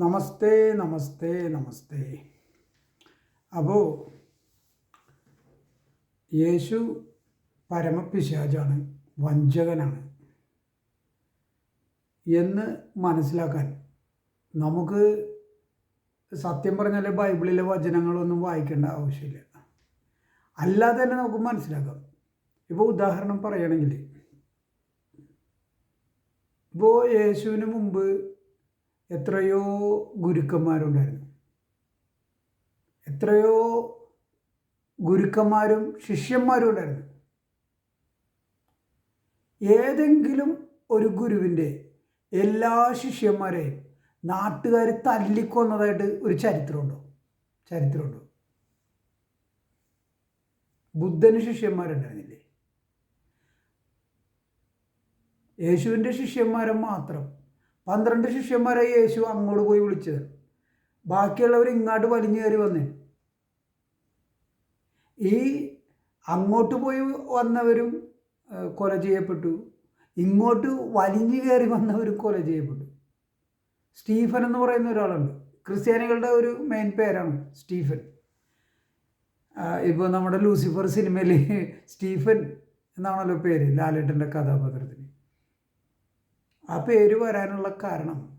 നമസ്തേ നമസ്തേ നമസ്തേ. അപ്പോൾ യേശു പരമപിശാജാണ് വഞ്ചകനാണ്. എന്ന് മനസ്സിലാക്കാൻ നമുക്ക് സത്യം പറഞ്ഞാൽ ബൈബിളിലെ വചനങ്ങളൊന്നും വായിക്കേണ്ട ആവശ്യമില്ല. അല്ലാതെ തന്നെ നമുക്ക് മനസ്സിലാക്കാം. ഇപ്പോൾ ഉദാഹരണം പറയുകയാണെങ്കിൽ ഇപ്പോൾ യേശുവിന് മുമ്പ് എത്രയോ ഗുരുക്കന്മാരുണ്ടായിരുന്നു. എത്രയോ ഗുരുക്കന്മാരും ശിഷ്യന്മാരും ഉണ്ടായിരുന്നു. ഏതെങ്കിലും ഒരു ഗുരുവിന്റെ എല്ലാ ശിഷ്യന്മാരെയും നാട്ടുകാർ തല്ലിക്കൊന്നതായിട്ട് ഒരു ചരിത്രമുണ്ടോ? ചരിത്രമുണ്ടോ? ബുദ്ധന് ശിഷ്യന്മാരുണ്ടായിരുന്നില്ലേ? യേശുവിന്റെ ശിഷ്യന്മാരെ മാത്രം പന്ത്രണ്ട് ശിഷ്യന്മാരെ യേശു അങ്ങോട്ട് പോയി വിളിച്ചത്. ബാക്കിയുള്ളവർ ഇങ്ങോട്ട് വലിഞ്ഞു കയറി വന്നേ. ഈ അങ്ങോട്ട് പോയി വന്നവരും കൊല ചെയ്യപ്പെട്ടു. ഇങ്ങോട്ട് വലിഞ്ഞു കയറി വന്നവരും കൊല ചെയ്യപ്പെട്ടു. സ്റ്റീഫൻ എന്ന് പറയുന്ന ഒരാളുണ്ട്. ക്രിസ്ത്യാനികളുടെ ഒരു മെയിൻ പേരാണ് സ്റ്റീഫൻ. ഇപ്പോൾ നമ്മുടെ ലൂസിഫർ സിനിമയിൽ സ്റ്റീഫൻ എന്നാണല്ലോ പേര് ലാലേട്ടന്റെ കഥാപാത്രത്തിന്. ആ പേര് വരാനുള്ള കാരണം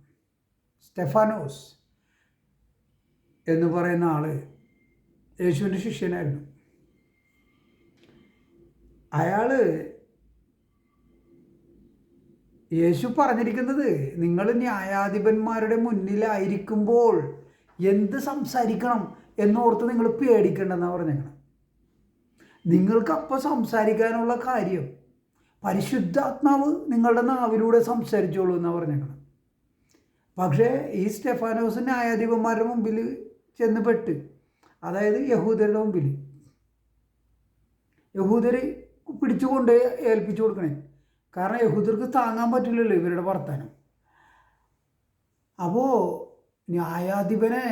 സ്റ്റെഫാനോസ് എന്ന് പറയുന്ന ആൾ യേശുവിന്റെ ശിഷ്യനായിരുന്നു. അയാൾ യേശു പറഞ്ഞിരിക്കുന്നത് നിങ്ങൾ ന്യായാധിപന്മാരുടെ മുന്നിലായിരിക്കുമ്പോൾ എന്ത് സംസാരിക്കണം എന്നോർത്ത് നിങ്ങൾ പേടിക്കേണ്ടെന്നാണ് പറഞ്ഞേക്കണം നിങ്ങൾക്കപ്പോൾ സംസാരിക്കാനുള്ള കാര്യം പരിശുദ്ധാത്മാവ് നിങ്ങളുടെ നാവിലൂടെ സംസാരിച്ചോളൂ എന്നാണ് പറഞ്ഞേക്കണം. പക്ഷേ ഈ സ്റ്റെഫാനോസ് ന്യായാധിപന്മാരുടെ മുമ്പിൽ ചെന്ന് പെട്ട് അതായത് യഹൂദരുടെ മുമ്പിൽ യഹൂദർ പിടിച്ചുകൊണ്ട് ഏൽപ്പിച്ചു കൊടുക്കണേ. കാരണം യഹൂദർക്ക് താങ്ങാൻ പറ്റില്ലല്ലോ ഇവരുടെ വർത്താനം. അപ്പോൾ ന്യായാധിപനെ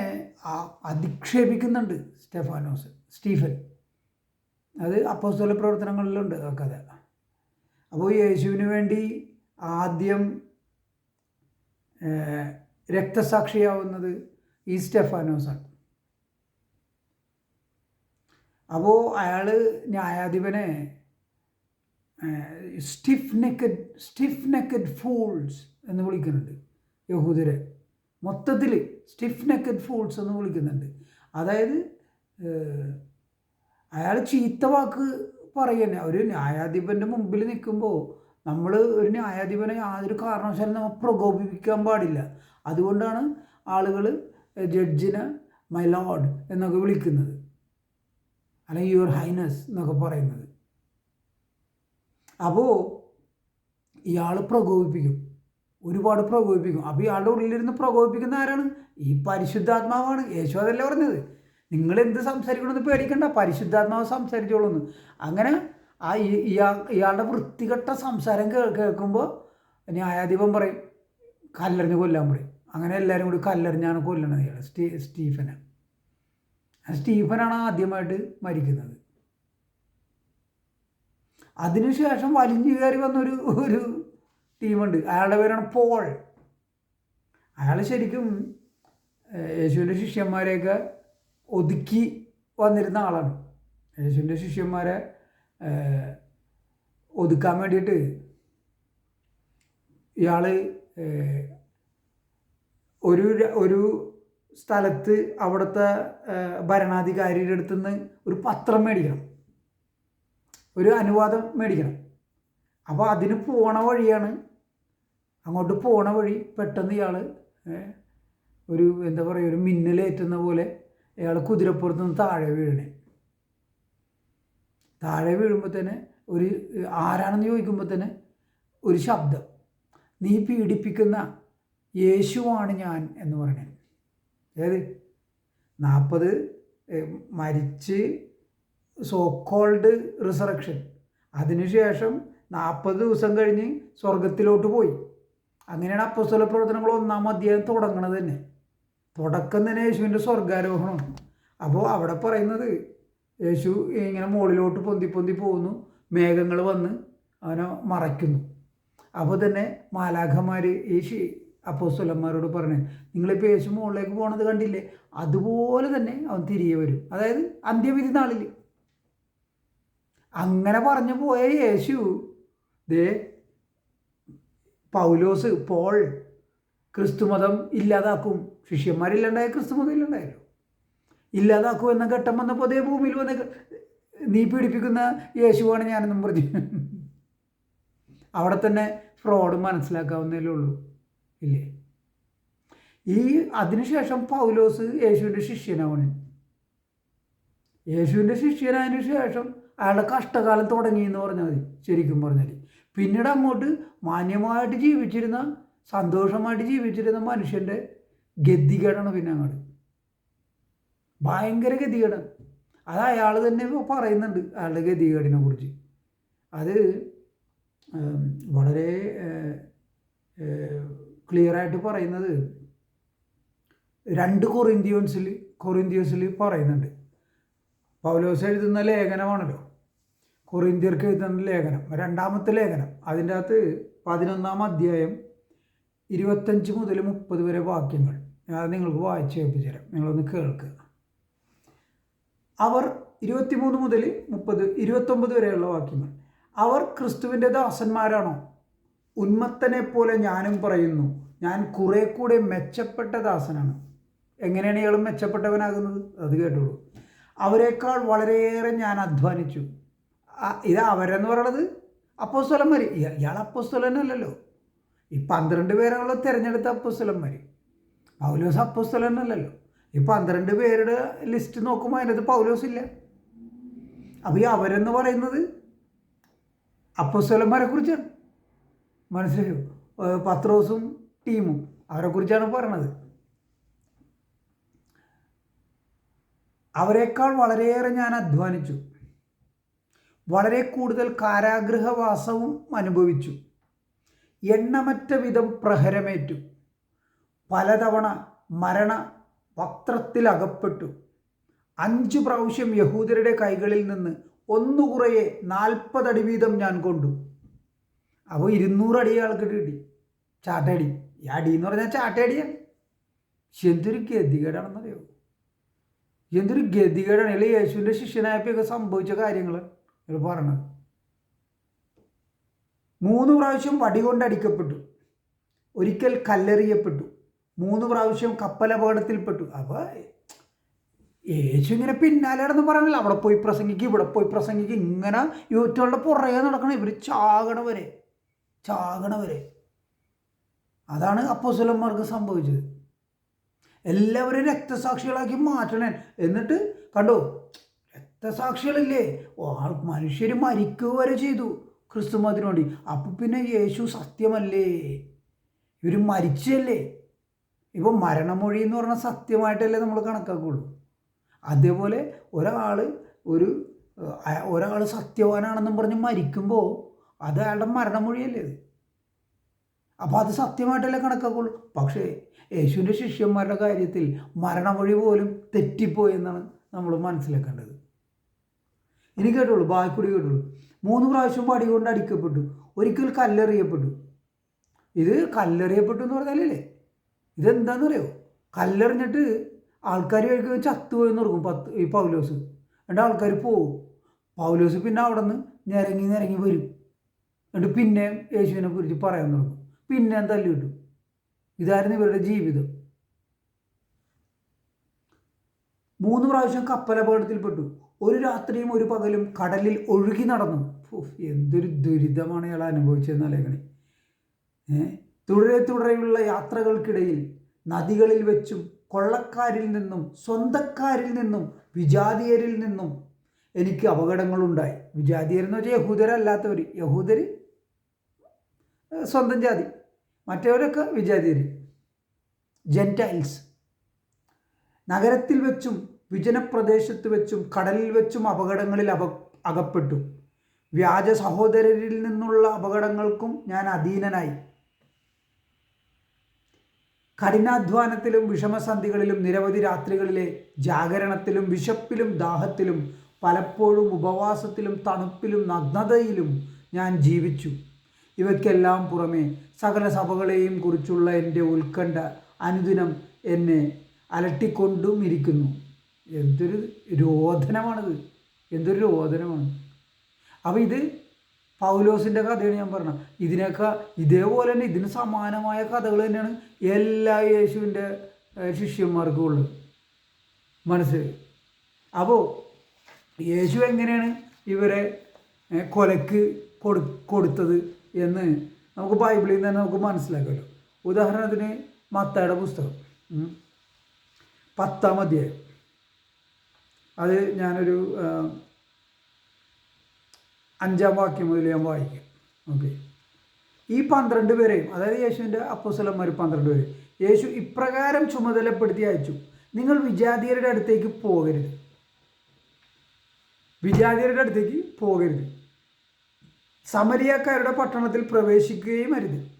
അധിക്ഷേപിക്കുന്നുണ്ട് സ്റ്റെഫാനോസ് സ്റ്റീഫൻ. അത് അപ്പോസ്തല പ്രവർത്തനങ്ങളിലുണ്ട് ആ കഥ. അപ്പോൾ യേശുവിന് വേണ്ടി ആദ്യം രക്തസാക്ഷിയാവുന്നത് ഈ സ്റ്റെഫാനോസാണ് അപ്പോൾ അയാൾ ന്യായാധിപനെ stiff necked stiff necked fools എന്ന് വിളിക്കുന്നുണ്ട്. യഹൂദരെ. മൊത്തത്തിൽ സ്റ്റിഫ് നെക്കഡ് ഫൂൾസ് എന്ന് വിളിക്കുന്നുണ്ട്. അതായത് അയാൾ ചീത്ത വാക്ക് പറയുന്നത് ഒരു ന്യായാധിപന്റെ മുമ്പിൽ നിൽക്കുമ്പോൾ നമ്മൾ ഒരു ന്യായാധിപനെ യാതൊരു കാരണവശാലും നമ്മൾ പ്രകോപിപ്പിക്കാൻ പാടില്ല. അതുകൊണ്ടാണ് ആളുകൾ ജഡ്ജിനെ മൈ ലോഡ് എന്നൊക്കെ വിളിക്കുന്നത്. അല്ലെങ്കിൽ യുവർ ഹൈനസ് എന്നൊക്കെ പറയുന്നത്. അപ്പോൾ ഇയാൾ പ്രകോപിപ്പിക്കും. ഒരുപാട് പ്രകോപിപ്പിക്കും. അപ്പോൾ ഇയാളുടെ ഉള്ളിലിരുന്ന് പ്രകോപിപ്പിക്കുന്ന ആരാണ്? ഈ പരിശുദ്ധാത്മാവാണ്. യേശു അതല്ലേ പറഞ്ഞത്? നിങ്ങൾ എന്ത് സംസാരിക്കണമെന്ന് പേടിക്കണ്ട പരിശുദ്ധാത്മാവ് സംസാരിച്ചോളൂന്ന്. അങ്ങനെ ആ ഇയാളുടെ വൃത്തികെട്ട സംസാരം കേൾക്കുമ്പോൾ ന്യായാധിപൻ പറയും കല്ലെറിഞ്ഞ് കൊല്ലാൻ പറയും അങ്ങനെ എല്ലാവരും കൂടി കല്ലെറിഞ്ഞാണ് കൊല്ലണത് ഇയാൾ സ്റ്റീ സ്റ്റീഫനെ. സ്റ്റീഫനാണ് ആദ്യമായിട്ട് മരിക്കുന്നത്. അതിനുശേഷം വലിഞ്ഞു കയറി വന്നൊരു ഒരു ടീമുണ്ട്. അയാളുടെ പേരാണ് പോൾ. അയാൾ ശരിക്കും യേശുവിന്റെ ശിഷ്യന്മാരെയൊക്കെ ഒതുക്കി വന്നിരുന്ന ആളാണ്. യേശുവിന്റെ ശിഷ്യന്മാരെ ഒതുക്കാൻ വേണ്ടിയിട്ട് ഇയാൾ ഒരു ഒരു സ്ഥലത്ത് അവിടുത്തെ ഭരണാധികാരിയുടെ അടുത്ത് നിന്ന് ഒരു പത്രം മേടിക്കണം. ഒരു അനുവാദം മേടിക്കണം. അപ്പോൾ അതിന് പോണ വഴിയാണ് അങ്ങോട്ട് പോണ വഴി പെട്ടെന്ന് ഇയാൾ ഒരു എന്താ പറയുക ഒരു മിന്നലേറ്റുന്ന പോലെ ഇയാൾ കുതിരപ്പുറത്ത് നിന്ന് താഴെ വീഴണേ താഴെ വീഴുമ്പോൾ തന്നെ ഒരു ആരാണെന്ന് ചോദിക്കുമ്പോൾ തന്നെ ഒരു ശബ്ദം. നീ പീഡിപ്പിക്കുന്ന യേശുവാണ് ഞാൻ എന്ന് പറയണേ. അതായത് നാൽപ്പത് മരിച്ച് സോ കോൾഡ് റിസറക്ഷൻ അതിനുശേഷം നാൽപ്പത് ദിവസം കഴിഞ്ഞ് സ്വർഗത്തിലോട്ട് പോയി. അങ്ങനെയാണ് അപ്പസ്വല പ്രവർത്തനങ്ങൾ ഒന്നാം അധ്യായം തുടങ്ങണത് തന്നെ. തുടക്കം തന്നെ യേശുവിന്റെ സ്വർഗാരോഹണം. അപ്പോൾ അവിടെ പറയുന്നത് യേശു ഇങ്ങനെ മുകളിലോട്ട് പൊന്തി പൊന്തി പോകുന്നു. മേഘങ്ങൾ വന്ന് അവനെ മറയ്ക്കുന്നു. അപ്പോൾ തന്നെ മാലാഖമാർ യേശു അപ്പോസ്വലന്മാരോട് പറഞ്ഞു നിങ്ങളിപ്പോൾ യേശു മുകളിലേക്ക് പോണത് കണ്ടില്ലേ? അതുപോലെ തന്നെ അവൻ തിരികെ വരും. അതായത് അന്ത്യവിധി നാളിൽ. അങ്ങനെ പറഞ്ഞു പോയ യേശു ദേ പൗലോസ് പോൾ ക്രിസ്തുമതം ഇല്ലാതാക്കും. ശിഷ്യന്മാരില്ലാണ്ടായ ക്രിസ്തുമതം ഇല്ലാണ്ടായല്ലോ. ഇല്ലാതാക്കും എന്ന ഘട്ടം വന്നപ്പോൾ അതേ ഭൂമിയിൽ വന്ന് നീ പീഡിപ്പിക്കുന്ന യേശുവാണ് ഞാനെന്നും പറഞ്ഞു. അവിടെ തന്നെ ഫ്രോഡ് മനസ്സിലാക്കാവുന്നതേ ഉള്ളൂ. ഇല്ലേ? ഈ അതിനുശേഷം പൗലോസ് യേശുവിന്റെ ശിഷ്യനാവണ്. യേശുവിന്റെ ശിഷ്യനായതിനു ശേഷം അയാളുടെ കഷ്ടകാലം തുടങ്ങി എന്ന് പറഞ്ഞാൽ മതി. ശരിക്കും പറഞ്ഞാൽ. പിന്നീട് അങ്ങോട്ട് മാന്യമായിട്ട് ജീവിച്ചിരുന്ന സന്തോഷമായിട്ട് ജീവിച്ചിരുന്ന മനുഷ്യന്റെ ഗതികേടാണ് പിന്നെ അങ്ങോട്ട് ഭയങ്കര ഗതികേടാണ് അത് അയാൾ തന്നെ പറയുന്നുണ്ട് അയാളുടെ ഗതികേടിനെ കുറിച്ച്. അത് വളരെ ക്ലിയറായിട്ട് പറയുന്നത് രണ്ട് കൊറിന്തിയോൻസിൽ കൊറിന്തിയോസിൽ പറയുന്നുണ്ട്. പൗലോസ് എഴുതുന്ന ലേഖനമാണല്ലോ. കൊറിന്തിയർക്ക് എഴുതുന്ന ലേഖനം രണ്ടാമത്തെ ലേഖനം. അതിന്റെ അകത്ത് പതിനൊന്നാം അധ്യായം ഇരുപത്തഞ്ച് മുതൽ മുപ്പത് വരെ വാക്യങ്ങൾ. ഞാൻ നിങ്ങൾക്ക് വായിച്ച് കേൾപ്പിച്ചു തരാം നിങ്ങളൊന്ന് കേൾക്കുക. അവർ ഇരുപത്തിമൂന്ന് മുതൽ മുപ്പത് ഇരുപത്തൊമ്പത് വരെയുള്ള വാക്യങ്ങൾ. അവർ ക്രിസ്തുവിന്റെ ദാസന്മാരാണോ? ഉന്മത്തനെ പോലെ ഞാനും പറയുന്നു. ഞാൻ കുറെ കൂടെ മെച്ചപ്പെട്ട ദാസനാണ്. എങ്ങനെയാണ് ഇയാൾ മെച്ചപ്പെട്ടവനാകുന്നത്? അത് കേട്ടോളൂ. അവരെക്കാൾ വളരെയേറെ ഞാൻ അധ്വാനിച്ചു. ഇത് അവരെന്ന് പറയണത് അപ്പോസ്തലന്മാർ ഇയാൾ അപ്പോസ്തലനല്ലല്ലോ. ഈ പന്ത്രണ്ട് പേരുള്ള തിരഞ്ഞെടുത്ത അപ്പുസ്തലന്മാർ പൗലോസ് അപ്പോസ്തലനല്ലല്ലോ. ഈ പന്ത്രണ്ട് പേരുടെ ലിസ്റ്റ് നോക്കുമ്പോൾ അതിനകത്ത് പൗലോസ് ഇല്ല അപ്പോൾ ഈ അവരെന്ന് പറയുന്നത് അപ്പോസ്തലന്മാരെ കുറിച്ചാണ്. മനസ്സിലായോ? പത്രോസും ടീമും അവരെ കുറിച്ചാണ് പറയണത് അവരെക്കാൾ വളരെയേറെ ഞാൻ അധ്വാനിച്ചു. വളരെ കൂടുതൽ കാരാഗ്രഹവാസവും അനുഭവിച്ചു. എണ്ണമറ്റ വിധം പ്രഹരമേറ്റു. പലതവണ മരണ വക്ത്രത്തിൽ അകപ്പെട്ടു അഞ്ചു പ്രാവശ്യം യഹൂദരുടെ കൈകളിൽ നിന്ന് ഒന്നുകുറയെ നാൽപ്പതടി വീതം ഞാൻ കൊണ്ടു. അപ്പോൾ ഇരുന്നൂറടി ആൾക്ക് കിട്ടി. ചാട്ടടി ഈ അടി എന്ന് പറഞ്ഞാൽ ചാട്ടടിയാണ് എന്തൊരു ഗതികേടാണെന്നറിയോ? എന്തൊരു ഗതികേടാണ്. അല്ലെങ്കിൽ യേശുവിന്റെ ശിഷ്യനായപ്പോഴൊക്കെ സംഭവിച്ച കാര്യങ്ങൾ ഇവർ പറയണത്. മൂന്ന് പ്രാവശ്യം വടി കൊണ്ടടിക്കപ്പെട്ടു ഒരിക്കൽ കല്ലെറിയപ്പെട്ടു. മൂന്ന് പ്രാവശ്യം കപ്പലപകടത്തിൽപ്പെട്ടു അപ്പോൾ യേശു ഇങ്ങനെ പിന്നാലെ നടന്ന് പറഞ്ഞില്ല. അവിടെ പോയി പ്രസംഗിക്കും ഇവിടെ പോയി പ്രസംഗിക്കും. ഇങ്ങനെ യൂറ്റുകളുടെ പുറകെ നടക്കണം ഇവർ ചാകണവരെ ചാകണവരെ അതാണ് അപ്പോസുലന്മാർക്ക് സംഭവിച്ചത്. എല്ലാവരും രക്തസാക്ഷികളാക്കി മാറ്റണേ. എന്നിട്ട് കണ്ടോ? രക്തസാക്ഷികളില്ലേ? ആൾ മനുഷ്യർ മരിക്കുക വരെ ചെയ്തു. ക്രിസ്തുമതിനു അപ്പോൾ അപ്പം പിന്നെ യേശു സത്യമല്ലേ? ഇവർ മരിച്ചല്ലേ? ഇപ്പോൾ മരണമൊഴി എന്ന് പറഞ്ഞാൽ സത്യമായിട്ടല്ലേ നമ്മൾ കണക്കാക്കുള്ളൂ. അതേപോലെ ഒരാൾ ഒരു ഒരാൾ സത്യവാനാണെന്നും പറഞ്ഞ് മരിക്കുമ്പോൾ അത് അയാളുടെ മരണമൊഴിയല്ലേ അത്? അപ്പോൾ അത് സത്യമായിട്ടല്ലേ കണക്കാക്കുള്ളൂ. പക്ഷേ യേശുവിന്റെ ശിഷ്യന്മാരുടെ കാര്യത്തിൽ മരണമൊഴി പോലും തെറ്റിപ്പോയി എന്നാണ് നമ്മൾ മനസ്സിലാക്കേണ്ടത്. ഇനി കേട്ടുള്ളൂ ബാക്കി കൂടി കേട്ടുള്ളൂ മൂന്ന് പ്രാവശ്യം പടി കൊണ്ട് അടിക്കപ്പെട്ടു. ഒരിക്കൽ കല്ലെറിയപ്പെട്ടു. ഇത് കല്ലെറിയപ്പെട്ടു എന്ന് പറഞ്ഞാലേ ഇതെന്താണെന്നറിയോ കല്ലെറിഞ്ഞിട്ട് ആൾക്കാർ കഴിക്കുമ്പോൾ ചത്തുപോയി പോയി ഓർക്കും പത്ത് ഈ പൗലോസ്. എന്നിട്ട് ആൾക്കാർ പോവും. പൗലോസ് പിന്നെ അവിടെ നിന്ന് നിരങ്ങി നിരങ്ങി വരും. എന്നിട്ട് പിന്നെ യേശുവിനെ കുറിച്ച് പറയാൻ തുടങ്ങും. പിന്നെ തല്ലി കിട്ടും ഇതായിരുന്നു ഇവരുടെ ജീവിതം. മൂന്ന് പ്രാവശ്യം കപ്പലപകടത്തിൽപ്പെട്ടു. ഒരു രാത്രിയും ഒരു പകലും കടലിൽ ഒഴുകി നടന്നു. എന്തൊരു ദുരിതമാണ് ഇയാൾ അനുഭവിച്ചതെന്നല്ലേക്കണേ ഏ തുടരെ തുടരെയുള്ള യാത്രകൾക്കിടയിൽ നദികളിൽ വെച്ചും കൊള്ളക്കാരിൽ നിന്നും സ്വന്തക്കാരിൽ നിന്നും വിജാതീയരിൽ നിന്നും എനിക്ക് അപകടങ്ങളുണ്ടായി. വിജാതീയരെന്ന് വെച്ചാൽ യഹൂദരല്ലാത്തവർ യഹൂദർ സ്വന്തം ജാതി. മറ്റവരൊക്കെ വിജാതീയർ ജെന്റൈൽസ് നഗരത്തിൽ വെച്ചും വിജനപ്രദേശത്ത് വെച്ചും കടലിൽ വെച്ചും അപകടങ്ങളിൽ അപ അകപ്പെട്ടു. വ്യാജ സഹോദരരിൽ നിന്നുള്ള അപകടങ്ങൾക്കും ഞാൻ അധീനനായി. കഠിനാധ്വാനത്തിലും വിഷമസന്ധികളിലും നിരവധി രാത്രികളിലെ ജാഗരണത്തിലും വിശപ്പിലും ദാഹത്തിലും പലപ്പോഴും ഉപവാസത്തിലും തണുപ്പിലും നഗ്നതയിലും ഞാൻ ജീവിച്ചു. ഇവയ്ക്കെല്ലാം പുറമെ സകല സഭകളെയും കുറിച്ചുള്ള എന്റെ ഉത്കണ്ഠ അനുദിനം എന്നെ അലട്ടിക്കൊണ്ടും ഇരിക്കുന്നു എന്തൊരു രോധനമാണത് എന്തൊരു രോദനമാണ്. അപ്പോൾ ഇത് പൗലോസിന്റെ കഥയാണ് ഞാൻ പറഞ്ഞത്. ഇതിനൊക്കെ ഇതേപോലെ തന്നെ ഇതിന് സമാനമായ കഥകൾ തന്നെയാണ് എല്ലാ യേശുവിന്റെ ശിഷ്യന്മാർക്കും ഉള്ളത്. മനസ്സിലായി? അപ്പോൾ യേശു എങ്ങനെയാണ് ഇവരെ കൊലക്ക് കൊടു കൊടുത്തത് എന്ന് നമുക്ക് ബൈബിളിൽ നിന്ന് തന്നെ നമുക്ക് മനസ്സിലാക്കാമല്ലോ ഉദാഹരണത്തിന് മത്തയുടെ പുസ്തകം. പത്താം അധ്യായം. അത് ഞാനൊരു അഞ്ചാം വാക്യം മുതൽ ഞാൻ വായിക്കും. ഓക്കെ ഈ പന്ത്രണ്ട് പേരെയും അതായത് യേശുവിന്റെ അപ്പുസലന്മാർ പന്ത്രണ്ട് പേര് യേശു ഇപ്രകാരം ചുമതലപ്പെടുത്തി അയച്ചു. നിങ്ങൾ വിജാതിയരുടെ അടുത്തേക്ക് പോകരുത്. വിജാതിയരുടെ അടുത്തേക്ക് പോകരുത്. സമരിയക്കാരുടെ പട്ടണത്തിൽ പ്രവേശിക്കുകയും അരുത്.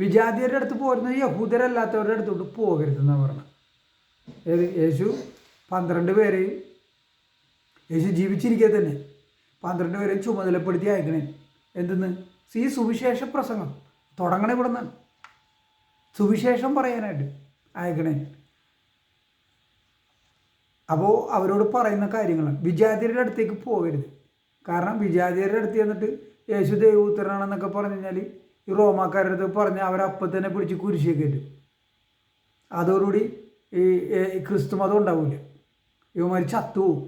വിജാതിയരുടെ അടുത്ത് പോരുന്ന യഹൂദരല്ലാത്തവരുടെ അടുത്തോട്ട് പോകരുതെന്നാണ് പറഞ്ഞത്. ഏത്? യേശു പന്ത്രണ്ട് പേരെയും യേശു ജീവിച്ചിരിക്കുക തന്നെ. പന്ത്രണ്ട് പേരെ ചുമതലപ്പെടുത്തി അയക്കണേ. എന്തെന്ന്? സി സുവിശേഷ പ്രസംഗം തുടങ്ങണേ ഇവിടെ നിന്നാണ് സുവിശേഷം പറയാനായിട്ട് അയക്കണേ. അപ്പോൾ അവരോട് പറയുന്ന കാര്യങ്ങളാണ് വിജാതിയരുടെ അടുത്തേക്ക് പോകരുത്. കാരണം വിജാതിയരുടെ അടുത്ത് ചെന്നിട്ട് യേശു ദൈവപുത്രനാണെന്നൊക്കെ പറഞ്ഞു കഴിഞ്ഞാൽ ഈ റോമാക്കാരുടെ അടുത്ത് പറഞ്ഞ് അവരപ്പം തന്നെ പിടിച്ച് കുരിശിയെ കയറ്റും. അതോടുകൂടി ഈ ക്രിസ്തു മതം ഉണ്ടാവില്ല ഇവന്മാർ ചത്തുപോകും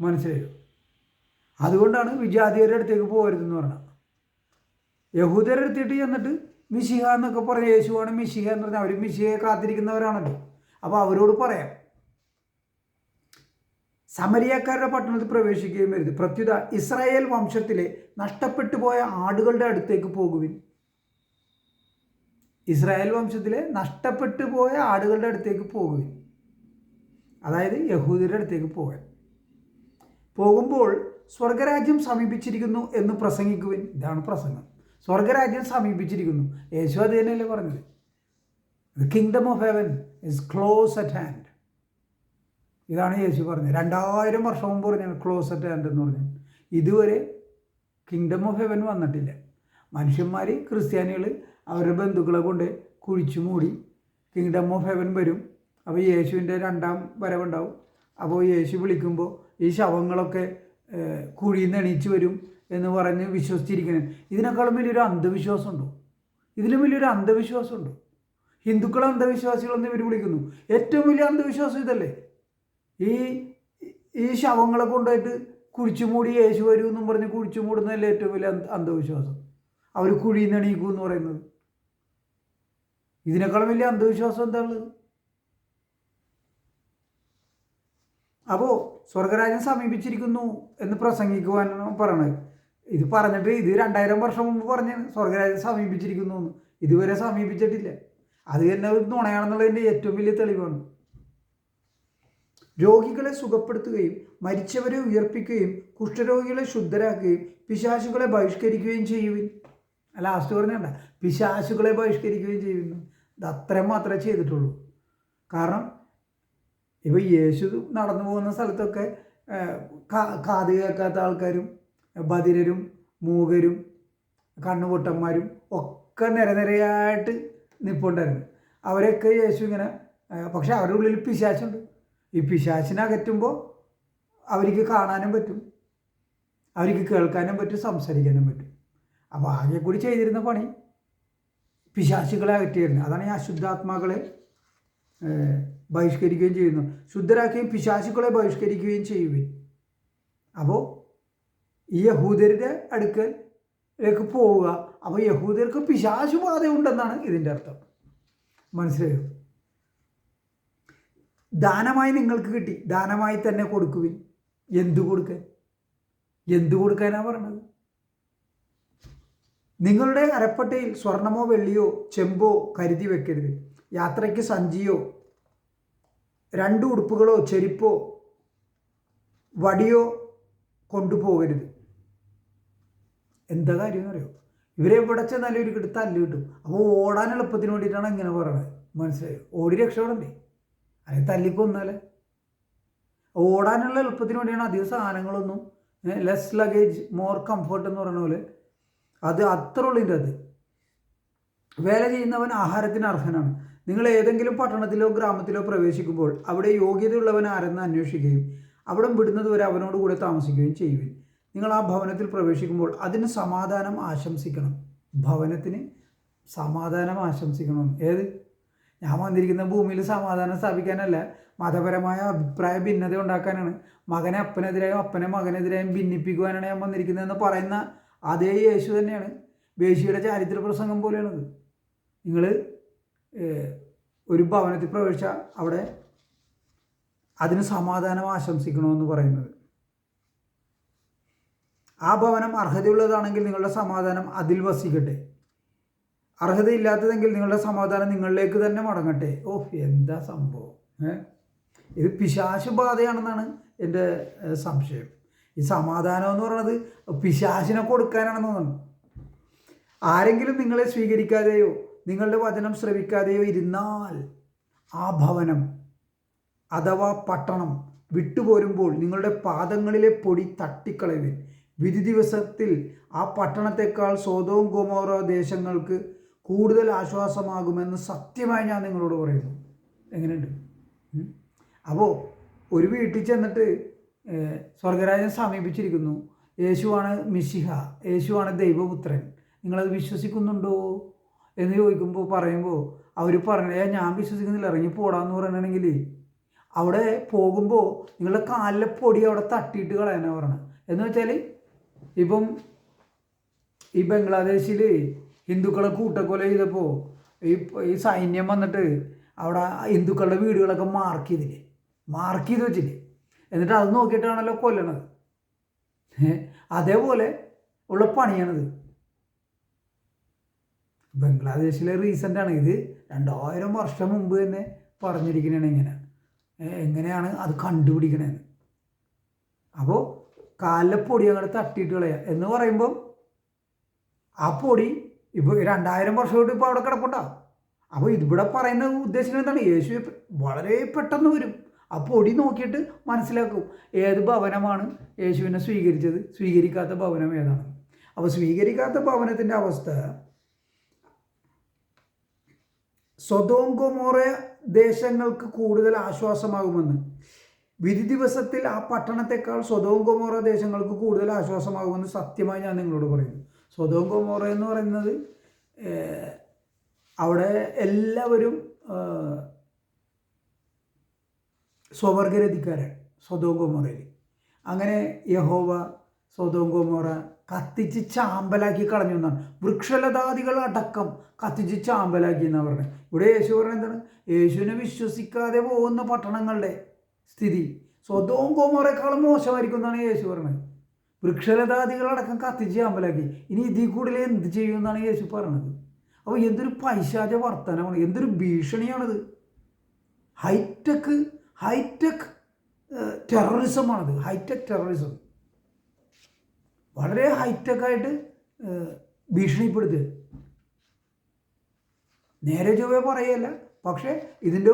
മനസ്സിലായോ? അതുകൊണ്ടാണ് വിജാതിയരുടെ അടുത്തേക്ക് പോകരുതെന്ന് പറഞ്ഞത്. യഹൂദരുടെ അടുത്തിട്ട് ചെന്നിട്ട് മിശിഹ എന്നൊക്കെ പറഞ്ഞ യേശുവാണ് മിശിഹ എന്ന് പറഞ്ഞാൽ അവർ മിശിഹയെ കാത്തിരിക്കുന്നവരാണല്ലോ. അപ്പോൾ അവരോട് പറയാം. സമരിയക്കാരുടെ പട്ടണത്തിൽ പ്രവേശിക്കുകയും വരുത്. പ്രത്യുത ഇസ്രായേൽ വംശത്തിലെ നഷ്ടപ്പെട്ടു പോയ ആടുകളുടെ അടുത്തേക്ക് പോകുവിൻ. ഇസ്രായേൽ വംശത്തിലെ നഷ്ടപ്പെട്ടു പോയ ആടുകളുടെ അടുത്തേക്ക് പോകുവിൻ. അതായത് യഹൂദരുടെ അടുത്തേക്ക് പോകാൻ. പോകുമ്പോൾ സ്വർഗരാജ്യം സമീപിച്ചിരിക്കുന്നു എന്ന് പ്രസംഗിക്കുവിൻ. ഇതാണ് പ്രസംഗം. സ്വർഗരാജ്യം സമീപിച്ചിരിക്കുന്നു. യേശു അത് തന്നെയല്ലേ പറഞ്ഞത്? The kingdom of heaven is close at hand ഇതാണ് യേശു പറഞ്ഞത്. രണ്ടായിരം വർഷം മുമ്പ് പറഞ്ഞാണ് ക്ലോസ് അറ്റ് ഹാൻഡ് എന്ന് പറഞ്ഞത്. ഇതുവരെ കിങ്ഡം ഓഫ് ഹെവൻ വന്നിട്ടില്ല. മനുഷ്യന്മാർ ക്രിസ്ത്യാനികൾ അവരുടെ ബന്ധുക്കളെ കൊണ്ട് കുഴിച്ചു മൂടി കിങ്ഡം ഓഫ് ഹെവൻ വരും. അപ്പോൾ യേശുവിന്റെ രണ്ടാം വരവുണ്ടാവും. അപ്പോൾ യേശു വിളിക്കുമ്പോൾ ഈ ശവങ്ങളൊക്കെ കുഴിയിൽ നിന്ന് എണീച്ച് വരും എന്ന് പറഞ്ഞ് വിശ്വസിച്ചിരിക്കണം. ഇതിനേക്കാളും വലിയൊരു അന്ധവിശ്വാസമുണ്ടോ? ഇതിലും വലിയൊരു അന്ധവിശ്വാസമുണ്ടോ? ഹിന്ദുക്കളെ അന്ധവിശ്വാസികളെന്ന് ഇവർ വിളിക്കുന്നു. ഏറ്റവും വലിയ അന്ധവിശ്വാസം ഇതല്ലേ? ഈ ഈ ശവങ്ങളെ കൊണ്ടുപോയിട്ട് കുഴിച്ചു മൂടി യേശു വരും എന്നും പറഞ്ഞ് കുഴിച്ചു മൂടുന്നതല്ലേ ഏറ്റവും വലിയ അന്ധവിശ്വാസം? അവർ കുഴിയിൽ നിന്ന് എണീക്കൂ എന്ന് പറയുന്നത്. ഇതിനേക്കാളും വലിയ അന്ധവിശ്വാസം എന്താ ഉള്ളത്? അപ്പോൾ സ്വർഗരാജ്യം സമീപിച്ചിരിക്കുന്നു എന്ന് പ്രസംഗിക്കുവാനാണ് പറയണത്. ഇത് പറഞ്ഞിട്ട് ഇത് രണ്ടായിരം വർഷം മുമ്പ് പറഞ്ഞ് സ്വർഗരാജ്യം സമീപിച്ചിരിക്കുന്നു എന്ന്. ഇതുവരെ സമീപിച്ചിട്ടില്ല. അത് തന്നെ ഒരു നുണയാണെന്നുള്ളതിന്റെ ഏറ്റവും വലിയ തെളിവാണ്. രോഗികളെ സുഖപ്പെടുത്തുകയും മരിച്ചവരെ ഉയർപ്പിക്കുകയും കുഷ്ഠരോഗികളെ ശുദ്ധരാക്കുകയും പിശാചുകളെ ബഹിഷ്കരിക്കുകയും ചെയ്യുവിൻ. ലാസ്റ്റ് പറഞ്ഞണ്ട പിശാചുകളെ ബഹിഷ്കരിക്കുകയും ചെയ്യുന്നു ഇത് അത്രയും മാത്രമേ ചെയ്തിട്ടുള്ളൂ. കാരണം ഇപ്പോൾ യേശു നടന്നു പോകുന്ന സ്ഥലത്തൊക്കെ കാത് കേൾക്കാത്ത ആൾക്കാരും ബധിരരും മൂകരും കണ്ണുപൊട്ടന്മാരും ഒക്കെ നിരനിരയായിട്ട് നിൽപ്പുണ്ടായിരുന്നു അവരൊക്കെ യേശു ഇങ്ങനെ പക്ഷെ അവരുടെ ഉള്ളിൽ പിശാച്ചുണ്ട് ഈ പിശാച്ചിനെ അകറ്റുമ്പോൾ അവർക്ക് കാണാനും പറ്റും. അവർക്ക് കേൾക്കാനും പറ്റും സംസാരിക്കാനും പറ്റും. അപ്പോൾ ആകെ കൂടി ചെയ്തിരുന്ന പണി പിശാചുകളെ അകറ്റിയിരുന്നു അതാണ് ഈ അശുദ്ധാത്മാക്കളെ ബഹിഷ്കരിക്കുകയും ചെയ്യുന്നു. ശുദ്ധരാക്കുകയും പിശാശുക്കളെ ബഹിഷ്കരിക്കുകയും ചെയ്യുകയും അപ്പോൾ ഈ യഹൂദരുടെ അടുക്കലേക്ക് പോവുക. അപ്പോൾ യഹൂദർക്ക് പിശാശുപാതയുണ്ടെന്നാണ് ബാധയുണ്ടെന്നാണ് ഇതിന്റെ അർത്ഥം. മനസ്സിലായോ? ദാനമായി നിങ്ങൾക്ക് കിട്ടി. ദാനമായി തന്നെ കൊടുക്കുവിൻ. എന്തു കൊടുക്കാൻ? എന്തു കൊടുക്കാനാണ് പറഞ്ഞത്? നിങ്ങളുടെ അരപ്പട്ടയിൽ സ്വർണമോ വെള്ളിയോ ചെമ്പോ കരുതി വെക്കരുത്. യാത്രയ്ക്ക് സഞ്ചിയോ രണ്ട് ഉടുപ്പുകളോ ചെരുപ്പോ വടിയോ കൊണ്ടുപോകരുത്. എന്താ കാര്യം അറിയോ ഇവരെ എവിടെ ചെന്നാലും ഒരു കിടത്ത് തല്ല് കിട്ടും. അപ്പോൾ ഓടാൻ എളുപ്പത്തിന് വേണ്ടിയിട്ടാണ് ഇങ്ങനെ പറയുന്നത് മനസ്സിലായി? ഓടി രക്ഷപ്പെടണ്ടേ? അതിന് തല്ലിക്കൊന്നാലേ? ഓടാനുള്ള എളുപ്പത്തിന് വേണ്ടിയാണ് അധികം സാധനങ്ങളൊന്നും ലെസ് ലഗേജ് മോർ കംഫർട്ട് എന്ന് പറയുന്ന പോലെ അത് അത്ര ഉള്ളിന്റെ അത് വേല ചെയ്യുന്നവൻ ആഹാരത്തിന് അർഹനാണ്. നിങ്ങൾ ഏതെങ്കിലും പട്ടണത്തിലോ ഗ്രാമത്തിലോ പ്രവേശിക്കുമ്പോൾ അവിടെ യോഗ്യതയുള്ളവൻ ആരെന്ന് അന്വേഷിക്കുകയും അവിടെ വിടുന്നതുവരെ അവനോട് കൂടെ താമസിക്കുകയും ചെയ്യുവിൻ. നിങ്ങൾ ആ ഭവനത്തിൽ പ്രവേശിക്കുമ്പോൾ അതിന് സമാധാനം ആശംസിക്കണം. ഭവനത്തിന് സമാധാനം ആശംസിക്കണം. ഏത്? ഞാൻ വന്നിരിക്കുന്ന ഭൂമിയിൽ സമാധാനം സ്ഥാപിക്കാനല്ല. മതപരമായ അഭിപ്രായ ഭിന്നത ഉണ്ടാക്കാനാണ്. മകനെ അപ്പനെതിരായും അപ്പനെ മകനെതിരായും ഭിന്നിപ്പിക്കുവാനാണ് ഞാൻ വന്നിരിക്കുന്നതെന്ന് പറയുന്ന അതേ യേശു തന്നെയാണ്. വേശിയുടെ ചാരിത്ര പ്രസംഗം പോലെയാണത്. നിങ്ങൾ ഒരു ഭവനത്തിൽ പ്രവേശിച്ച അവിടെ അതിന് സമാധാനം ആശംസിക്കണമെന്ന് പറയുന്നത്. ആ ഭവനം അർഹതയുള്ളതാണെങ്കിൽ നിങ്ങളുടെ സമാധാനം അതിൽ വസിക്കട്ടെ. അർഹതയില്ലാത്തതെങ്കിൽ നിങ്ങളുടെ സമാധാനം നിങ്ങളിലേക്ക് തന്നെ മടങ്ങട്ടെ. ഓ എന്താ സംഭവം? ഇത് പിശാശു ബാധയാണെന്നാണ് എന്റെ സംശയം. ഈ സമാധാനം എന്ന് പറയുന്നത് പിശാശിനെ കൊടുക്കാനാണെന്ന് ആരെങ്കിലും നിങ്ങളെ സ്വീകരിക്കാതെയോ നിങ്ങളുടെ വചനം ശ്രവിക്കാതെയോ ഇരുന്നാൽ ആ ഭവനം അഥവാ പട്ടണം വിട്ടുപോരുമ്പോൾ നിങ്ങളുടെ പാദങ്ങളിലെ പൊടി തട്ടിക്കളയുവിൻ വിധി ദിവസത്തിൽ ആ പട്ടണത്തെക്കാൾ സ്വതവും ഗോമോറ ദേശങ്ങൾക്ക് കൂടുതൽ ആശ്വാസമാകുമെന്ന് സത്യമായി ഞാൻ നിങ്ങളോട് പറയുന്നു. എങ്ങനെയുണ്ട്? അപ്പോൾ ഒരു വീട്ടിൽ ചെന്നിട്ട് സ്വർഗരാജൻ സമീപിച്ചിരിക്കുന്നു. യേശുവാണ് മിശിഹ. യേശുവാണ് ദൈവപുത്രൻ. നിങ്ങളത് വിശ്വസിക്കുന്നുണ്ടോ? എന്ന് ചോദിക്കുമ്പോൾ പറയുമ്പോൾ അവർ പറഞ്ഞേ ഞാൻ വിശ്വസിക്കുന്നില്ല ഇറങ്ങി പോടാന്ന് പറയണമെങ്കിൽ അവിടെ പോകുമ്പോൾ നിങ്ങളുടെ കാലിലെ പൊടി അവിടെ തട്ടിയിട്ട് കളയാനാണ് പറയണത് എന്ന് വെച്ചാൽ ഇപ്പം ഈ ബംഗ്ലാദേശിൽ ഹിന്ദുക്കളെ കൂട്ടക്കൊല ചെയ്തപ്പോൾ ഈ ഈ സൈന്യം വന്നിട്ട് അവിടെ ഹിന്ദുക്കളുടെ വീടുകളൊക്കെ മാർക്ക് ചെയ്തില്ലേ? മാർക്ക് ചെയ്ത് വെച്ചില്ലേ? എന്നിട്ട് അത് നോക്കിയിട്ടാണല്ലോ കൊല്ലണത്. അതേപോലെ ഉള്ള പണിയാണിത്. ബംഗ്ലാദേശിലെ റീസെന്റ് ആണ്. ഇത് രണ്ടായിരം വർഷം മുമ്പ് തന്നെ പറഞ്ഞിരിക്കണേ ഇങ്ങനെ. എങ്ങനെയാണ് അത് കണ്ടുപിടിക്കണേന്ന്. അപ്പോൾ കാലിലെ പൊടി അങ്ങോട്ട് തട്ടിയിട്ട് കളയുക എന്ന് പറയുമ്പം ആ പൊടി ഇപ്പോൾ രണ്ടായിരം വർഷമായിട്ട് ഇപ്പോൾ അവിടെ കിടപ്പുണ്ടാവും അപ്പോൾ ഇതിവിടെ പറയുന്ന ഉദ്ദേശം എന്താണ്? യേശു വളരെ പെട്ടെന്ന് വരും. ആ പൊടി നോക്കിയിട്ട് മനസ്സിലാക്കും ഏത് ഭവനമാണ് യേശുവിനെ സ്വീകരിച്ചത്. സ്വീകരിക്കാത്ത ഭവനം ഏതാണ്? അപ്പോൾ സ്വീകരിക്കാത്ത ഭവനത്തിന്റെ അവസ്ഥ സ്വതോം ഗൊമോറ ദേശങ്ങൾക്ക് കൂടുതൽ ആശ്വാസമാകുമെന്ന്. വിധി ദിവസത്തിൽ ആ പട്ടണത്തെക്കാൾ സ്വതവും ഗൊമോറ ദേശങ്ങൾക്ക് കൂടുതൽ ആശ്വാസമാകുമെന്ന് സത്യമായി ഞാൻ നിങ്ങളോട് പറയുന്നു. സ്വതവും ഗൊമോറ എന്ന് പറയുന്നത് അവിടെ എല്ലാവരും സ്വവർഗരതിക്കാരാണ്. സ്വതവും ഗൊമോറയിൽ. അങ്ങനെ യഹോവ സ്വതവും ഗൊമോറ കത്തിച്ച് ചാമ്പലാക്കി കളഞ്ഞു എന്നാണ്. വൃക്ഷലതാദികൾ അടക്കം കത്തിച്ച് ചാമ്പലാക്കി എന്നാണ് പറഞ്ഞത്. ഇവിടെ യേശു പറഞ്ഞത് എന്താണ്? യേശുവിനെ വിശ്വസിക്കാതെ പോകുന്ന പട്ടണങ്ങളുടെ സ്ഥിതി. സ്വതവും കോമോറേക്കാളും മോശമായിരിക്കും എന്നാണ് യേശു പറഞ്ഞത്. വൃക്ഷലതാദികളടക്കം കത്തിച്ച് ചാമ്പലാക്കി. ഇനി ഇതിൽ കൂടുതൽ എന്ത് ചെയ്യുമെന്നാണ് യേശു പറഞ്ഞത്. അപ്പോൾ എന്തൊരു പൈശാച വർത്തനമാണ് എന്തൊരു ഭീഷണിയാണത്. ഹൈടെക് ഹൈടെക് ടെററിസമാണത് ഹൈടെക് ടെററിസം വളരെ ഹൈടെക്കായിട്ട് ഭീഷണിപ്പെടുത്തുക നേരെ ചൊവ്വേ പറയല്ല പക്ഷേ ഇതിന്റെ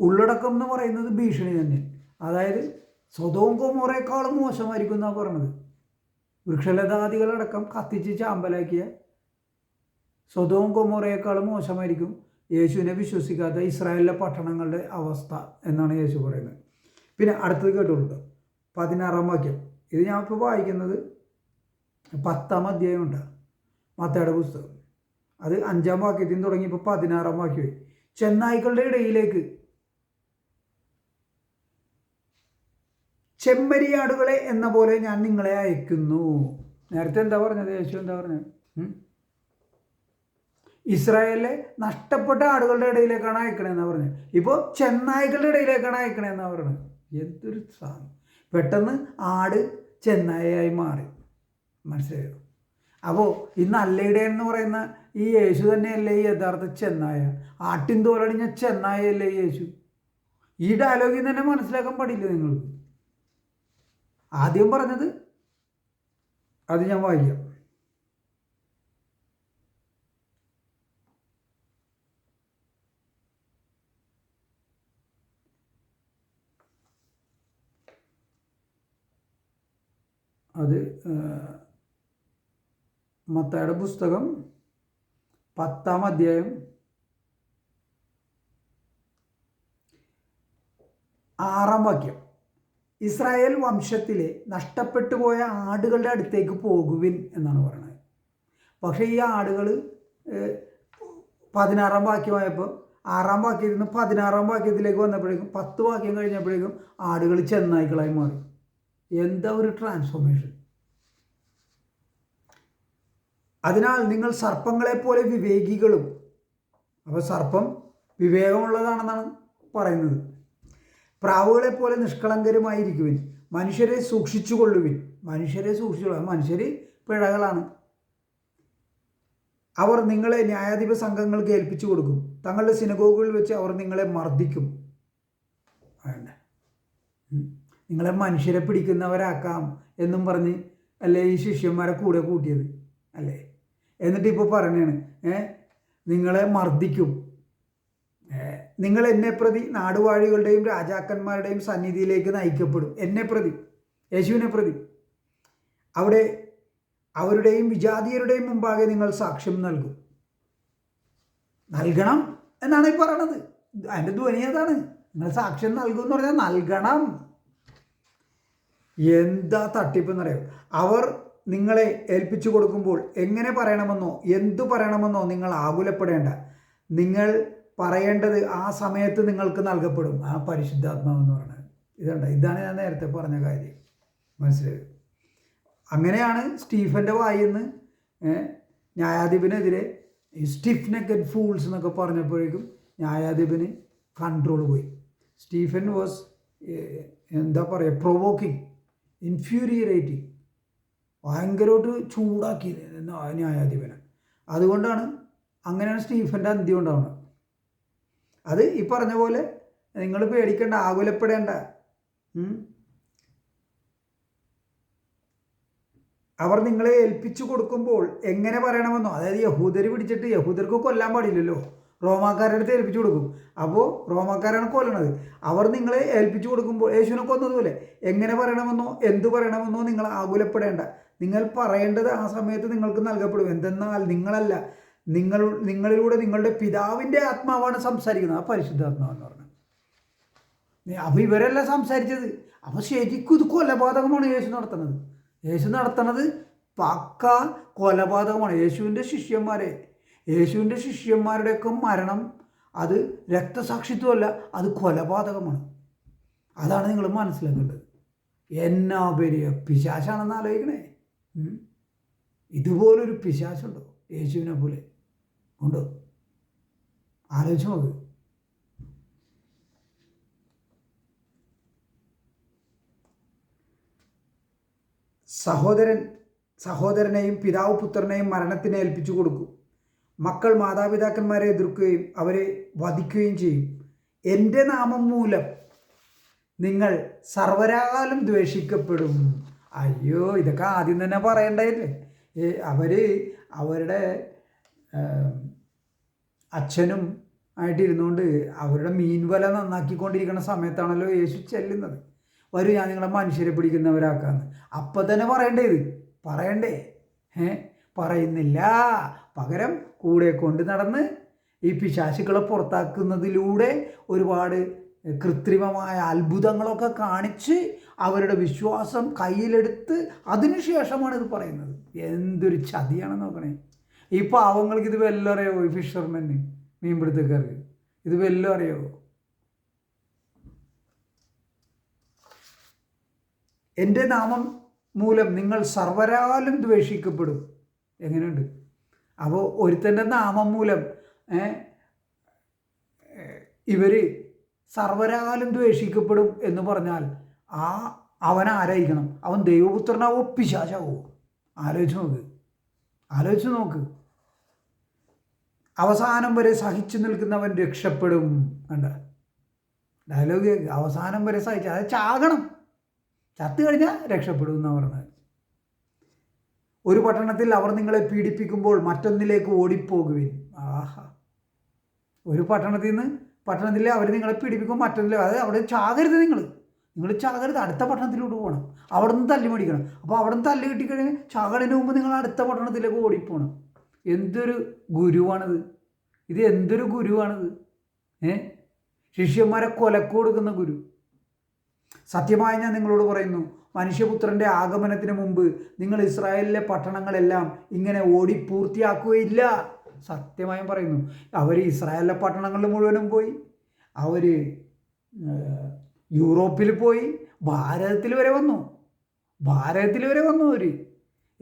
ഉള്ളടക്കം എന്ന് പറയുന്നത് ഭീഷണി തന്നെ. അതായത് സ്വതവും കൊമോറേക്കാളും മോശമായിരിക്കും എന്നാണ് പറഞ്ഞത് വൃക്ഷലതാദികളടക്കം കത്തിച്ച് ചാമ്പലാക്കിയ സ്വതവും കൊമോറയേക്കാളും മോശമായിരിക്കും യേശുവിനെ വിശ്വസിക്കാത്ത ഇസ്രായേലിലെ പട്ടണങ്ങളുടെ അവസ്ഥ എന്നാണ് യേശു പറയുന്നത്. പിന്നെ അടുത്തത് കേട്ടുള്ളൂ പതിനാറാം വാക്യം. ഇത് ഞാൻ ഇപ്പോൾ വായിക്കുന്നത് പത്താം അധ്യായമുണ്ട്. മത്തയുടെ പുസ്തകം. അത് അഞ്ചാം വാക്യത്തിൽ നിന്ന് തുടങ്ങി ഇപ്പോൾ പതിനാറാം വാക്യമായി. ചെന്നായ്ക്കളുടെ ഇടയിലേക്ക്. ചെമ്മരിയാടുകളെ എന്ന പോലെ ഞാൻ നിങ്ങളെ അയക്കുന്നു. നേരത്തെ എന്താ പറഞ്ഞത്? യേശു എന്താ പറഞ്ഞത്? ഇസ്രായേലിലെ നഷ്ടപ്പെട്ട ആടുകളുടെ ഇടയിലേക്കാണ് അയക്കണേന്നാണ് പറഞ്ഞത്. ഇപ്പോൾ ചെന്നായ്ക്കളുടെ ഇടയിലേക്കാണ് അയക്കണേന്നാണ് പറഞ്ഞത്. എന്തൊരു സാധനം. പെട്ടെന്ന് ആട് ചെന്നായയായി മാറി. മനസ്സിലായോ? അപ്പോൾ ഈ അല്ലയുടെ എന്ന് പറയുന്ന ഈ യേശു തന്നെയല്ലേ ഈ യഥാർത്ഥ ചെന്നായ? ആട്ടിൻ തോലടിഞ്ഞ ചെന്നായല്ലേ യേശു? ഈ ഡയലോഗിൽ തന്നെ മനസ്സിലാക്കാൻ പാടില്ല നിങ്ങൾക്ക്? ആദ്യം പറഞ്ഞത് അത് ഞാൻ വായിക്കാം. അത് മത്തയുടെ പുസ്തകം പത്താം അധ്യായം ആറാം വാക്യം. ഇസ്രായേൽ വംശത്തിലെ നഷ്ടപ്പെട്ടു പോയ ആടുകളുടെ അടുത്തേക്ക് പോകുവിൻ എന്നാണ് പറയുന്നത്. പക്ഷേ ഈ ആടുകൾ പതിനാറാം വാക്യമായപ്പോൾ ആറാം വാക്യത്തിൽ നിന്ന് പതിനാറാം വാക്യത്തിലേക്ക് വന്നപ്പോഴേക്കും പത്ത് വാക്യം കഴിഞ്ഞപ്പോഴേക്കും ആടുകൾ ചെന്നായ്ക്കളായി മാറി. എന്താ ഒരു ട്രാൻസ്ഫോർമേഷൻ അതിനാൽ നിങ്ങൾ സർപ്പങ്ങളെ പോലെ വിവേകികളും അപ്പോൾ സർപ്പം വിവേകമുള്ളതാണെന്നാണ് പറയുന്നത്. പ്രാവുകളെ പോലെ നിഷ്കളങ്കരുമായിരിക്കുവിൻ മനുഷ്യരെ സൂക്ഷിച്ചു കൊള്ളുവിൻ മനുഷ്യരെ സൂക്ഷിച്ചു മനുഷ്യർ പിഴകളാണ്. അവർ നിങ്ങളെ ന്യായാധിപ സംഘങ്ങൾക്ക് ഏൽപ്പിച്ചു കൊടുക്കും. തങ്ങളുടെ സിനഗോഗുകളിൽ വെച്ച് അവർ നിങ്ങളെ മർദ്ദിക്കും. വേണ്ട നിങ്ങളെ മനുഷ്യരെ പിടിക്കുന്നവരാക്കാം എന്നും പറഞ്ഞ് അല്ലേ ഈ ശിഷ്യന്മാരെ കൂടെ കൂട്ടിയത്? അല്ലേ? എന്നിട്ട് ഇപ്പോൾ പറഞ്ഞാണ് ഏ? നിങ്ങളെ മർദ്ദിക്കും. നിങ്ങൾ എന്നെ പ്രതി നാടുവാഴികളുടെയും രാജാക്കന്മാരുടെയും സന്നിധിയിലേക്ക് നയിക്കപ്പെടും. എന്നെ പ്രതി യേശുവിനെ പ്രതി. അവിടെ അവരുടെയും വിജാതീയരുടെയും മുമ്പാകെ നിങ്ങൾ സാക്ഷ്യം നൽകും. നൽകണം എന്നാണ് ഈ പറയണത്. അതിന്റെ ധ്വനി അതാണ്. നിങ്ങൾ സാക്ഷ്യം നൽകും എന്ന് പറഞ്ഞാൽ നൽകണം. എന്താ തട്ടിപ്പെന്നറിയോ? അവർ നിങ്ങളെ ഏൽപ്പിച്ചു കൊടുക്കുമ്പോൾ എങ്ങനെ പറയണമെന്നോ എന്തു പറയണമെന്നോ നിങ്ങൾ ആകുലപ്പെടേണ്ട. നിങ്ങൾ പറയേണ്ടത് ആ സമയത്ത് നിങ്ങൾക്ക് നൽകപ്പെടും. ആ പരിശുദ്ധാത്മാവെന്ന് പറയുന്നത് ഇതുണ്ട്? ഇതാണ് ഞാൻ നേരത്തെ പറഞ്ഞ കാര്യം. മനസ്സിലായത് അങ്ങനെയാണ് സ്റ്റീഫന്റെ വായിന്ന് ന്യായാധിപനെതിരെ സ്റ്റിഫ് നെക്കഡ് ഫൂൾസ് എന്നൊക്കെ പറഞ്ഞപ്പോഴേക്കും ന്യായാധിപന് കൺട്രോൾ പോയി. സ്റ്റീഫൻ വാസ് എന്താ പറയുക പ്രൊവോക്കിംഗ് ഇൻഫ്യൂരിയറേറ്റിംഗ് ഭയങ്കരമായിട്ട് ചൂടാക്കി ന്യായാധിപനെ അതുകൊണ്ടാണ് അങ്ങനെയാണ് സ്റ്റീഫന്റെ അന്ത്യം ഉണ്ടാവുന്നത്. അത് ഈ പറഞ്ഞ പോലെ നിങ്ങൾ പേടിക്കേണ്ട ആകുലപ്പെടേണ്ട. അവർ നിങ്ങളെ ഏൽപ്പിച്ചു കൊടുക്കുമ്പോൾ എങ്ങനെ പറയണമെന്നോ അതായത് യഹൂദർ പിടിച്ചിട്ട് യഹൂദർക്ക് കൊല്ലാൻ പാടില്ലല്ലോ. റോമാക്കാരുടെ അടുത്ത് ഏൽപ്പിച്ചു കൊടുക്കും. അപ്പോൾ റോമാക്കാരാണ് കൊല്ലണത്. അവർ നിങ്ങളെ ഏൽപ്പിച്ചു കൊടുക്കുമ്പോൾ യേശുവിനെ കൊന്നതുപോലെ എങ്ങനെ പറയണമെന്നോ എന്ത് പറയണമെന്നോ നിങ്ങൾ ആകുലപ്പെടേണ്ട. നിങ്ങൾ പറയേണ്ടത് ആ സമയത്ത് നിങ്ങൾക്ക് നൽകപ്പെടും. എന്തെന്നാൽ നിങ്ങളല്ല നിങ്ങൾ നിങ്ങളിലൂടെ നിങ്ങളുടെ പിതാവിന്റെ ആത്മാവാണ് സംസാരിക്കുന്നത്. ആ പരിശുദ്ധാത്മാവെന്ന് പറഞ്ഞു അപ്പോൾ ഇവരല്ല സംസാരിച്ചത്. അപ്പോൾ ശരിക്കും ഇത് കൊലപാതകമാണ് യേശു നടത്തുന്നത്. യേശു നടത്തുന്നത് പക്ക കൊലപാതകമാണ്. യേശുവിന്റെ ശിഷ്യന്മാരെ യേശുവിന്റെ ശിഷ്യന്മാരുടെയൊക്കെ മരണം അത് രക്തസാക്ഷിത്വമല്ല അത് കൊലപാതകമാണ്. അതാണ് നിങ്ങൾ മനസ്സിലാക്കേണ്ടത്. എന്നാ പെരിയ പിശാശാണെന്ന് ആലോചിക്കണേ. ഇതുപോലൊരു പിശാശുണ്ടോ യേശുവിനെ പോലെ? ഉണ്ടോ? ആലോചിച്ച് നോക്ക്. സഹോദരൻ സഹോദരനെയും പിതാവ് പുത്രനെയും മരണത്തിന് ഏൽപ്പിച്ചു കൊടുക്കും. മക്കൾ മാതാപിതാക്കന്മാരെ എതിർക്കുകയും അവരെ വധിക്കുകയും ചെയ്യും. എന്റെ നാമം മൂലം നിങ്ങൾ സർവരാലും ദ്വേഷിക്കപ്പെടും. അയ്യോ ഇതൊക്കെ ആദ്യം തന്നെ പറയണ്ടായില്ലേ അവർ അവരുടെ അച്ഛനും ആയിട്ടിരുന്നുകൊണ്ട് അവരുടെ മീൻ വല നന്നാക്കിക്കൊണ്ടിരിക്കുന്ന സമയത്താണല്ലോ യേശു ചെല്ലുന്നത്. വരും ഞാൻ നിങ്ങളെ മനുഷ്യരെ പിടിക്കുന്നവരാക്കാന്ന്. അപ്പം തന്നെ പറയണ്ടേ ഇത്? പറയണ്ടേ? ഏ പറയുന്നില്ല. പകരം കൂടെ കൊണ്ട് നടന്ന് ഈ പിശാശുക്കളെ പുറത്താക്കുന്നതിലൂടെ ഒരുപാട് കൃത്രിമമായ അത്ഭുതങ്ങളൊക്കെ കാണിച്ച് അവരുടെ വിശ്വാസം കയ്യിലെടുത്ത് അതിനുശേഷമാണ് ഇത് പറയുന്നത്. എന്തൊരു ചതിയാണ് നോക്കണേ. ഈ പാവങ്ങൾക്ക് ഇത് വല്ലതും അറിയാവോ? ഈ ഫിഷർമെന് മീൻപിടുത്തക്കാർക്ക്. ഇത് വല്ലതും അറിയാവോ? എന്റെ നാമം മൂലം നിങ്ങൾ സർവരാലും ദ്വേഷിക്കപ്പെടും. എങ്ങനെയുണ്ട്? അപ്പോൾ ഒരുത്തന്റെ നാമം മൂലം ഇവർ സർവരാലും ദ്വേഷിക്കപ്പെടും എന്ന് പറഞ്ഞാൽ ആ അവൻ ആരായിരിക്കണം? അവൻ ദൈവപുത്രനാവോ പിശാചാവോ? ആലോചിച്ച് നോക്ക്. ആലോചിച്ച് നോക്ക്. അവസാനം വരെ സഹിച്ചു നിൽക്കുന്നവൻ രക്ഷപ്പെടും. കണ്ട? ഡയലോഗ് അവസാനം വരെ സഹിച്ച അത് ചാകണം. ചത്തു കഴിഞ്ഞാൽ രക്ഷപ്പെടും എന്നാണ് പറഞ്ഞത്. ഒരു പട്ടണത്തിൽ അവർ നിങ്ങളെ പീഡിപ്പിക്കുമ്പോൾ മറ്റൊന്നിലേക്ക് ഓടിപ്പോകുവിൻ. ആഹാ. ഒരു പട്ടണത്തിൽ നിന്ന് പട്ടണത്തിൽ അവർ നിങ്ങളെ പീഡിപ്പിക്കും മറ്റൊന്നിൽ അതായത് അവിടെ ചാകരുത് നിങ്ങൾ. നിങ്ങൾ ചാകരുത് അടുത്ത പട്ടണത്തിലോട്ട് പോകണം. അവിടെ നിന്ന് തല്ലി മേടിക്കണം. അപ്പോൾ അവിടെ നിന്ന് തല്ലി കിട്ടിക്കഴിഞ്ഞാൽ ചാകടിന് മുമ്പ് നിങ്ങൾ അടുത്ത പട്ടണത്തിലേക്ക് ഓടിപ്പോകണം എന്തൊരു ഗുരുവാണിത്. ഇത് എന്തൊരു ഗുരുവാണിത്. ഏ? ശിഷ്യന്മാരെ കൊലക്ക് കൊടുക്കുന്ന ഗുരു. സത്യമായി ഞാൻ നിങ്ങളോട് പറയുന്നു മനുഷ്യപുത്രന്റെ ആഗമനത്തിന് മുമ്പ് നിങ്ങൾ ഇസ്രായേലിലെ പട്ടണങ്ങളെല്ലാം ഇങ്ങനെ ഓടി പൂർത്തിയാക്കുകയില്ല. സത്യമായും പറയുന്നു. അവർ ഇസ്രായേലിലെ പട്ടണങ്ങളിൽ മുഴുവനും പോയി. അവർ യൂറോപ്പിൽ പോയി. ഭാരതത്തിൽ വരെ വന്നു. ഭാരതത്തിൽ വരെ വന്നു അവർ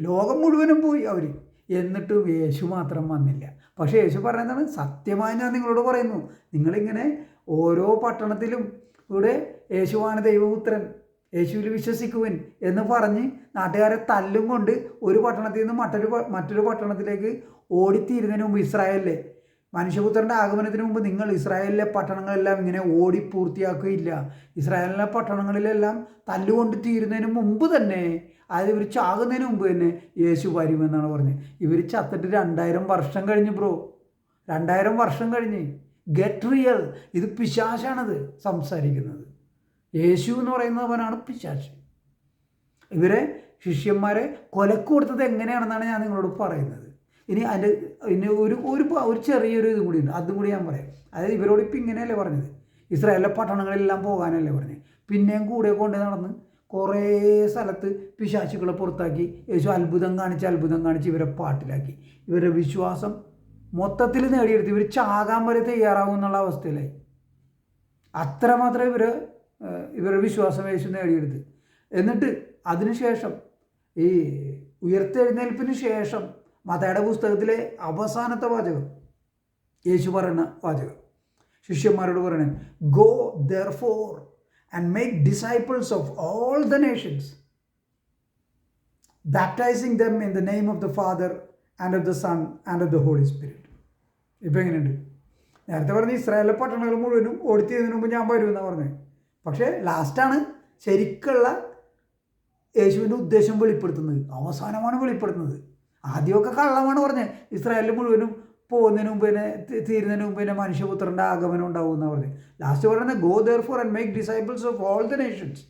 ലോകം മുഴുവനും പോയി അവർ എന്നിട്ടും യേശു മാത്രം വന്നില്ല. പക്ഷേ യേശു പറയുന്നതാണ് സത്യമായി ഞാൻ നിങ്ങളോട് പറയുന്നു. നിങ്ങളിങ്ങനെ ഓരോ പട്ടണത്തിലും ഇവിടെ യേശുവാണ് ദൈവപുത്രൻ. യേശുവിൽ വിശ്വസിക്കുവൻ എന്ന് പറഞ്ഞ് നാട്ടുകാരെ തല്ലും കൊണ്ട് ഒരു പട്ടണത്തിൽ നിന്ന് മറ്റൊരു മറ്റൊരു പട്ടണത്തിലേക്ക് ഓടിത്തീരുന്നതിന് മുമ്പ് ഇസ്രായേലിലെ മനുഷ്യപുത്രന്റെ ആഗമനത്തിന് മുമ്പ് നിങ്ങൾ ഇസ്രായേലിലെ പട്ടണങ്ങളെല്ലാം ഇങ്ങനെ ഓടി പൂർത്തിയാക്കുകയില്ല. ഇസ്രായേലിലെ പട്ടണങ്ങളിലെല്ലാം തല്ലുകൊണ്ട് തീരുന്നതിന് മുമ്പ് തന്നെ അതായത് ഇവർ ചാകുന്നതിന് മുമ്പ് തന്നെ യേശു വരുമെന്നാണ് പറഞ്ഞത്. ഇവർ ചത്തിട്ട് രണ്ടായിരം വർഷം കഴിഞ്ഞ് ബ്രോ. രണ്ടായിരം വർഷം കഴിഞ്ഞ്. Get real. ഇത് പിശാശാണത് സംസാരിക്കുന്നത്. യേശു എന്ന് പറയുന്നവനാണ് പിശാച്. ഇവരെ ശിഷ്യന്മാരെ കൊലക്ക് കൊടുത്തത് എങ്ങനെയാണെന്നാണ് ഞാൻ നിങ്ങളോട് പറയുന്നത്. ഇനി അതിന്റെ ഇനി ഒരു ഒരു ഒരു ചെറിയൊരു ഇതും കൂടി ഉണ്ട്. അതും കൂടി ഞാൻ പറയാം. അതായത് ഇവരോട് ഇപ്പം ഇങ്ങനെയല്ലേ പറഞ്ഞത്. ഇസ്രായേലിലെ പട്ടണങ്ങളിലെല്ലാം പോകാനല്ലേ പറഞ്ഞത് പിന്നെയും കൂടെ കൊണ്ട് നടന്ന് കുറേ സ്ഥലത്ത് പിശാശുക്കളെ പുറത്താക്കി. യേശു അത്ഭുതം കാണിച്ച് അത്ഭുതം കാണിച്ച് ഇവരെ പാട്ടിലാക്കി. ഇവരുടെ വിശ്വാസം മൊത്തത്തിൽ നേടിയെടുത്ത് ഇവർ ചാകാൻ വരെ തയ്യാറാവും എന്നുള്ള അവസ്ഥയിലായി. അത്രമാത്രം ഇവർ ഇവരുടെ വിശ്വാസം യേശു നേടിയെടുത്ത്. എന്നിട്ട് അതിനുശേഷം ഈ ഉയർത്തെഴുന്നേൽപ്പിന് ശേഷം മതയുടെ പുസ്തകത്തിലെ അവസാനത്തെ വാചകം യേശു പറയുന്ന വാചകം. ശിഷ്യന്മാരോട് പറയണേ go therefore and make disciples of all the nations baptising them in the name of the father and of the son and of the holy spirit ഇപ്പം എങ്ങനെയുണ്ട്? നേരത്തെ പറഞ്ഞ ഇസ്രായേലിലെ പട്ടണങ്ങൾ മുഴുവനും ഓടിത്തിയതിനു മുമ്പ് ഞാൻ വരുമെന്നാണ് പറഞ്ഞത് പക്ഷേ ലാസ്റ്റാണ് ശരിക്കുള്ള യേശുവിന്റെ ഉദ്ദേശം വെളിപ്പെടുത്തുന്നത്. അവസാനമാണ് വെളിപ്പെടുത്തുന്നത്. ആദ്യമൊക്കെ കള്ളമാണ് പറഞ്ഞത്. ഇസ്രായേലിൽ മുഴുവനും പോകുന്നതിന് മുമ്പ് തന്നെ തീരുന്നതിന് മുമ്പ് തന്നെ മനുഷ്യപുത്രന്റെ ആഗമനം ഉണ്ടാവും എന്നാണ് പറഞ്ഞത്. ലാസ്റ്റ് പറയുന്നത് go therefore and make disciples of all the nations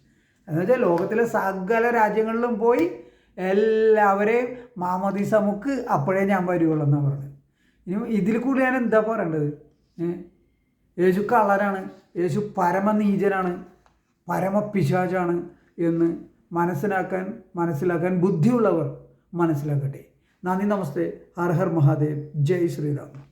എന്നുവെച്ചാൽ ലോകത്തിലെ സകല രാജ്യങ്ങളിലും പോയി എല്ലാവരെയും മാമതി സമുക്ക് അപ്പോഴേ ഞാൻ വരുവുള്ളൂ എന്നാണ് പറഞ്ഞത്. ഇനി ഇതിൽ കൂടി ഞാൻ എന്താ പറയേണ്ടത്? യേശു കള്ളനാണ്. യേശു പരമനീചനാണ് പരമപിശാചാണ് എന്ന് മനസ്സിലാക്കാൻ മനസ്സിലാക്കാൻ ബുദ്ധിയുള്ളവർ മനസ്സിലാക്കട്ടെ. നന്ദി നമസ്തേ. ഹർ ഹർ മഹാദേവ്. ജയ് ശ്രീറാം.